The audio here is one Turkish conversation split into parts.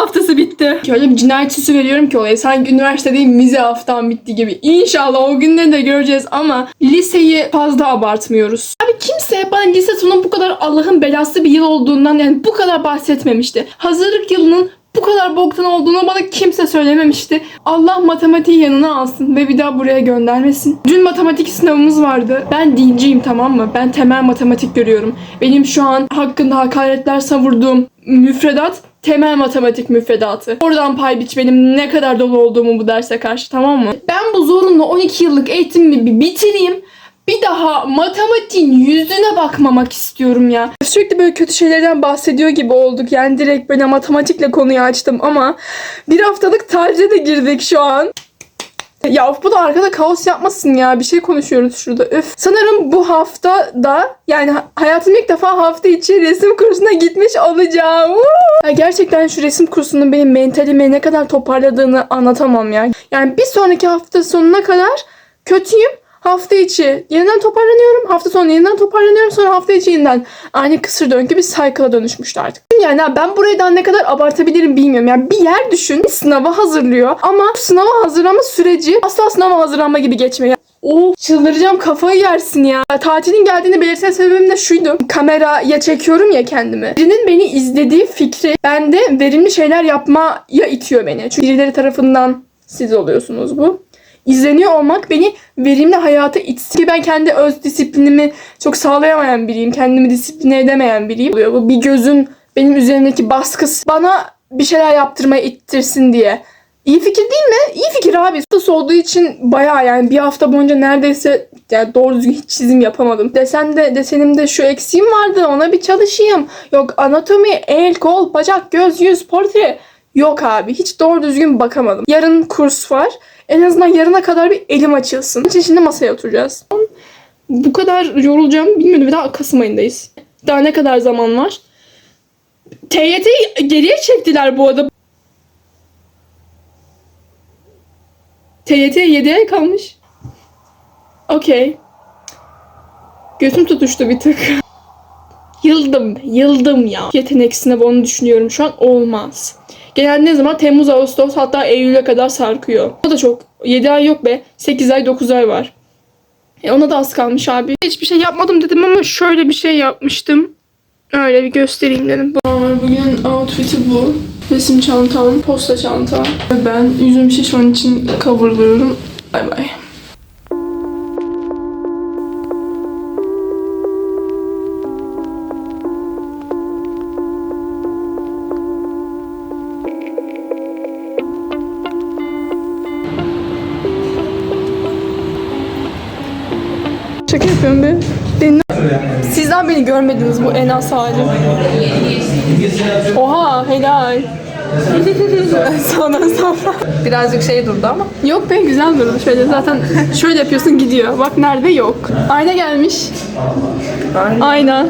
haftası bitti. Öyle bir cinayet süsü veriyorum ki olaya. Sanki üniversite değil mize haftam bitti gibi. İnşallah o günleri de göreceğiz ama liseyi fazla abartmıyoruz. Abi kimse bana lise sonu bu kadar Allah'ın belası bir yıl olduğundan yani bu kadar bahsetmemişti. Hazırlık yılının bu kadar boktan olduğunu bana kimse söylememişti. Allah matematiği yanına alsın ve bir daha buraya göndermesin. Dün matematik sınavımız vardı. Ben dinciyim tamam mı? Ben temel matematik görüyorum. Benim şu an hakkında hakaretler savurduğum müfredat temel matematik müfredatı. Oradan pay biç ne kadar dolu olduğumu bu derse karşı tamam mı? Ben bu zorunlu 12 yıllık eğitimimi bir bitireyim. Bir daha matematiğin yüzüne bakmamak istiyorum ya. Sürekli böyle kötü şeylerden bahsediyor gibi olduk. Yani direkt böyle matematikle konuyu açtım ama bir haftalık tacile de girdik şu an. Ya of bu da arkada kaos yapmasın ya. Bir şey konuşuyoruz şurada. Öf. Sanırım bu hafta da yani hayatım ilk defa hafta içi resim kursuna gitmiş olacağım. Ya gerçekten şu resim kursunun benim mentalimi ne kadar toparladığını anlatamam ya. Yani bir sonraki hafta sonuna kadar kötüyüm. Hafta içi yeniden toparlanıyorum. Hafta sonu yeniden toparlanıyorum. Sonra hafta içi yeniden aynı kısır döngü bir cycle'a dönüşmüştü artık. Yani ben burayı daha ne kadar abartabilirim bilmiyorum. Yani bir yer düşün sınava hazırlıyor ama sınava hazırlama süreci asla sınava hazırlanma gibi geçmiyor. Oo çıldıracağım kafayı yersin ya. Tatilin geldiğini belirtme sebebim de şuydu. Kameraya çekiyorum ya kendimi. Birinin beni izlediği fikri bende verimli şeyler yapmaya itiyor beni. Çünkü birileri tarafından siz oluyorsunuz bu izleniyor olmak beni verimli hayata itsin. Ben kendi öz disiplinimi çok sağlayamayan biriyim. Kendimi disipline edemeyen biriyim. Bu bir gözün benim üzerimdeki baskısı bana bir şeyler yaptırmaya ittirsin diye. İyi fikir değil mi? İyi fikir abi. Sus olduğu için bayağı yani bir hafta boyunca neredeyse yani doğru düzgün hiç çizim yapamadım. Desende desenimde şu eksiğim vardı ona bir çalışayım. Yok anatomi, el, kol, bacak, göz, yüz, portre. Yok abi hiç doğru düzgün bakamadım. Yarın kurs var. En azından yarına kadar bir elim açılsın. Için şimdi masaya oturacağız. Bu kadar yorulacağım bilmiyorum. Bir daha Kasım ayındayız. Daha ne kadar zaman var? TYT'yi geriye çektiler bu arada. TYT 7 ay kalmış. Okey. Götüm tutuştu bir tık. Yıldım, yıldım ya. Yetenek sınavı onu düşünüyorum şu an olmaz. Genelde ne zaman? Temmuz, Ağustos hatta Eylül'e kadar sarkıyor. O da çok. 7 ay yok be. 8 ay 9 ay var. E ona da az kalmış abi. Hiçbir şey yapmadım dedim ama şöyle bir şey yapmıştım. Öyle bir göstereyim dedim. Bugün outfit'i bu. Resim çantam, posta çantam. Ve ben yüzüm şişman için coverlıyorum. Bay bay. Şaka yapıyorum be. Beni... Sizden beni görmediniz bu en az halim. Oha helal. sonra sonra. Birazcık şey durdu ama. Yok be güzel durdu şöyle zaten şöyle yapıyorsun gidiyor. Bak nerede yok. Ayna gelmiş. Ayna.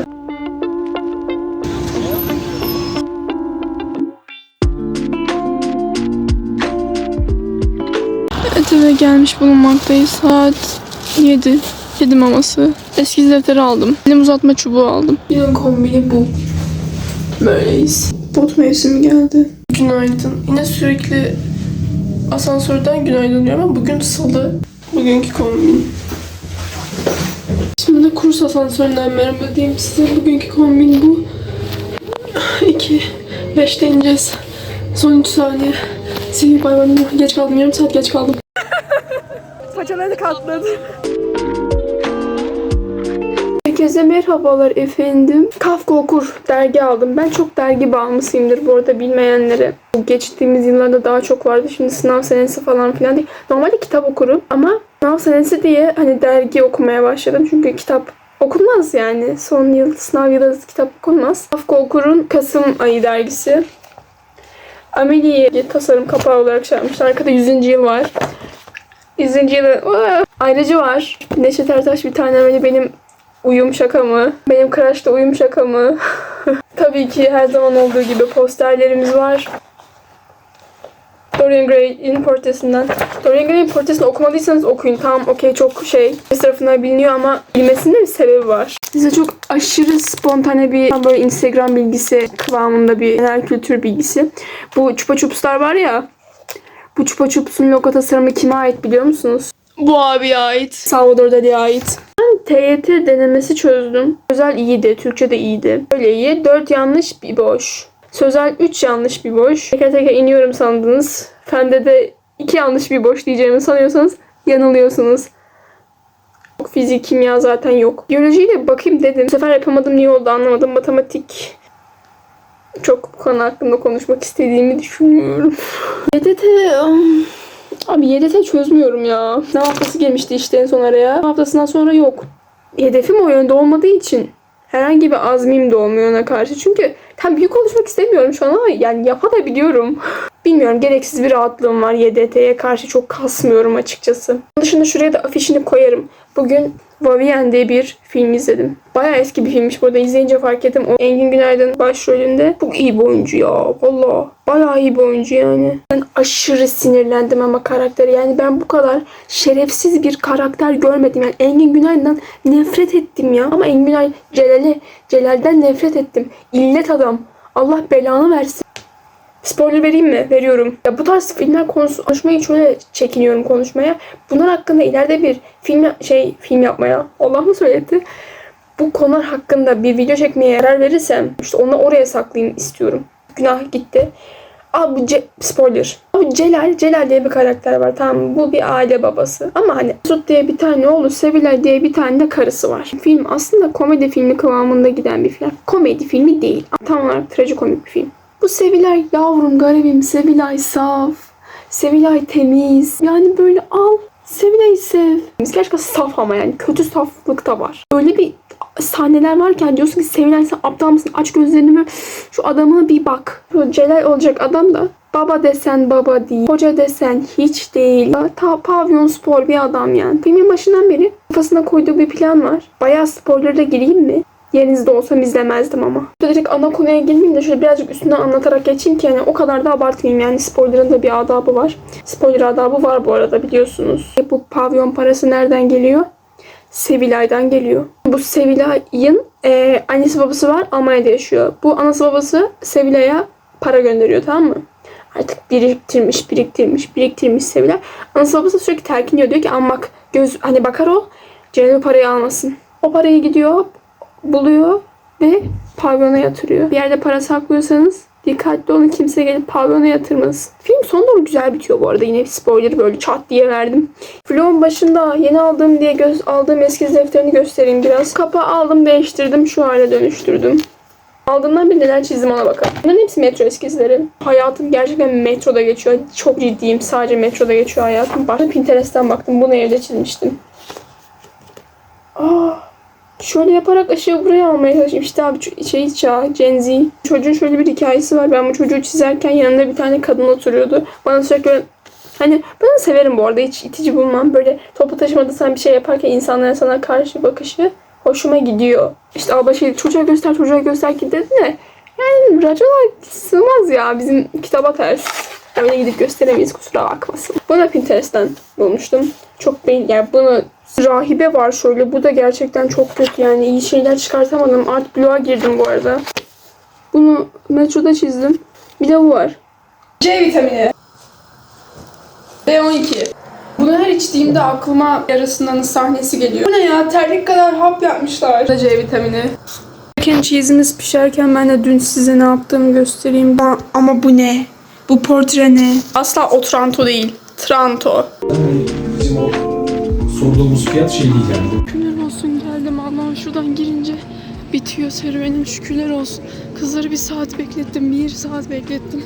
Evet eve gelmiş bulunmaktayız. Saat 7. Kedi maması. Eski defteri aldım. Elim uzatma çubuğu aldım. Yılın kombini bu. Böyleyiz. Bot mevsimi geldi. Günaydın. Yine sürekli asansörden günaydın diyorum ama bugün salı. Bugünkü kombin. Şimdi de kurs asansöründen merhaba diyeyim size. Bugünkü kombin bu. 2, 5 ineceğiz. Son 3 saniye. Sivil bayramı geç kaldım. Yarım saat geç kaldım. Paçaları katladı. Herkese merhabalar efendim. Kafka Okur dergi aldım. Ben çok dergi bağımlısıyımdır bu arada bilmeyenlere. Geçtiğimiz yıllarda daha çok vardı. Şimdi sınav senesi falan filan değil. Normalde kitap okurum ama sınav senesi diye hani dergi okumaya başladım. Çünkü kitap okunmaz yani. Son yıl sınav yılı kitap okunmaz. Kafka Okur'un Kasım ayı dergisi. Amelie'yi tasarım kapağı olarak şey. Arkada 100. yıl var. 100. yılı ayrıcı var. Neşet Ertaş bir tane böyle benim uyum şaka mı? Benim Crush'ta uyum şaka mı? Tabii ki her zaman olduğu gibi posterlerimiz var. Dorian Gray'in portresinden. Dorian Gray'in portresini okumadıysanız okuyun. Tamam okey çok şey bir tarafından biliniyor ama bilmesinin bir sebebi var. Size çok aşırı spontane bir tam böyle Instagram bilgisi kıvamında bir genel kültür bilgisi. Bu Chupa Chups'lar var ya bu Chupa Chups'un logo tasarımı kime ait biliyor musunuz? Bu abiye ait. Salvador Dali'ye ait. TYT denemesi çözdüm. Sözel iyiydi. Türkçe de iyiydi. Öyle iyi. 4 yanlış bir boş. Sözel 3 yanlış bir boş. Teker teker iniyorum sandınız. Fende de 2 yanlış bir boş diyeceğimi sanıyorsanız yanılıyorsunuz. Fizik, kimya zaten yok. Biyolojiyle bakayım dedim. Bu sefer yapamadım niye oldu anlamadım. Matematik çok bu konu hakkında konuşmak istediğimi düşünmüyorum. YDT um, Abi YDT çözmüyorum ya. Ne haftası gelmişti işte en son araya. Haftasından sonra yok. Hedefim o yönde olmadığı için herhangi bir azmim de olmuyor ona karşı. Çünkü tam büyük konuşmak istemiyorum şu an ama yani yapabiliyorum. Bilmiyorum gereksiz bir rahatlığım var YDT'ye karşı çok kasmıyorum açıkçası. Onun dışında şuraya da afişini koyarım. Bugün Vavien diye bir film izledim. Bayağı eski bir filmmiş burada izleyince fark ettim. O Engin Günaydın başrolünde. Çok iyi bir oyuncu ya valla. Bayağı iyi bir oyuncu yani. Ben aşırı sinirlendim ama karakteri. Yani ben bu kadar şerefsiz bir karakter görmedim. Yani Engin Günaydın'dan nefret ettim ya. Ama Engin Günay Celal'e, Celal'den nefret ettim. İllet adam. Allah belanı versin. Spoiler vereyim mi? Veriyorum. Ya bu tarz filmler konusu konuşmayı şöyle çekiniyorum konuşmaya. Bunlar hakkında ileride bir film şey film yapmaya Allah mı söyledi? Bu konular hakkında bir video çekmeye karar verirsem işte onu oraya saklayayım istiyorum. Günah gitti. Abi Ce- spoiler. Abi Celal, Celal diye bir karakter var tamam? Bu bir aile babası. Ama hani Mesut diye bir tane oğlu, Sevilay diye bir tane de karısı var. Film aslında komedi filmi kıvamında giden bir film. Komedi filmi değil. Tam olarak trajikomik bir film. Bu Sevilay yavrum garibim, Sevilay saf, Sevilay temiz. Yani böyle al, Sevilay'ı sev. Gerçekten saf ama yani kötü saflık da var. Öyle bir sahneler varken diyorsun ki Sevilay sen aptal mısın? Aç gözlerini mi? Şu adamına bir bak. Şu Celal olacak adam da baba desen baba değil. Hoca desen hiç değil. Ta pavyon spor bir adam yani. Filmin başından beri kafasına koyduğu bir plan var. Bayağı spoilerla gireyim mi? Yerinizde olsam izlemezdim ama. Direkt ana konuya girmeyeyim de şöyle birazcık üstünden anlatarak geçeyim ki yani o kadar da abartmayayım yani spoiler'ın da bir adabı var. Spoiler adabı var bu arada biliyorsunuz. Bu pavyon parası nereden geliyor? Sevilay'dan geliyor. Bu Sevilay'ın e, annesi babası var Almanya'da yaşıyor. Bu anası babası Sevilay'a para gönderiyor tamam mı? Artık biriktirmiş, biriktirmiş, biriktirmiş Sevilay. Anası babası sürekli telkiniyor. Diyor ki ama bak göz hani bakar o Celal parayı almasın. O parayı gidiyor, buluyor ve pavyona yatırıyor. Bir yerde para saklıyorsanız dikkatli olun kimse gelip pavyona yatırmaz. Film son doğru güzel bitiyor bu arada. Yine spoiler böyle çat diye verdim. Vlogun başında yeni aldığım diye göz aldığım eskiz defterini göstereyim biraz. Kapağı aldım değiştirdim şu hale dönüştürdüm. Aldığımdan beri neler çizdim ona bakalım. Bunların hepsi metro eskizleri. Hayatım gerçekten metroda geçiyor. Çok ciddiyim. Sadece metroda geçiyor hayatım. Başta Pinterest'ten baktım. Bunu evde çizmiştim. Aa, Şöyle yaparak ışığı buraya almaya çalışayım. İşte abi şey çağ, Gen Z. Çocuğun şöyle bir hikayesi var. Ben bu çocuğu çizerken yanında bir tane kadın oturuyordu. Bana sürekli Hani ben severim bu arada. Hiç itici bulmam. Böyle toplu taşımada sen bir şey yaparken insanların sana karşı bakışı hoşuma gidiyor. İşte abla şey çocuğa göster çocuğa göster ki dedi de yani racona sığmaz ya bizim kitaba ters. Öyle gidip gösteremeyiz kusura bakmasın. Bunu da Pinterest'ten bulmuştum. Çok beğen yani bunu rahibe var şöyle. Bu da gerçekten çok kötü yani. iyi şeyler çıkartamadım. Art bloğa girdim bu arada. Bunu metroda çizdim. Bir de bu var. C vitamini. B12. Bunu her içtiğimde aklıma yarasından sahnesi geliyor. Bu ne ya? Terlik kadar hap yapmışlar. Bu da C vitamini. Chicken cheese'imiz pişerken ben de dün size ne yaptığımı göstereyim. Ama bu ne? Bu portre ne? Asla Otranto değil. Tranto. Bizim o sorduğumuz fiyat şey değil yani. Şükürler olsun geldim Allah'ım şuradan girince bitiyor serüvenim şükürler olsun. Kızları bir saat beklettim, bir saat beklettim.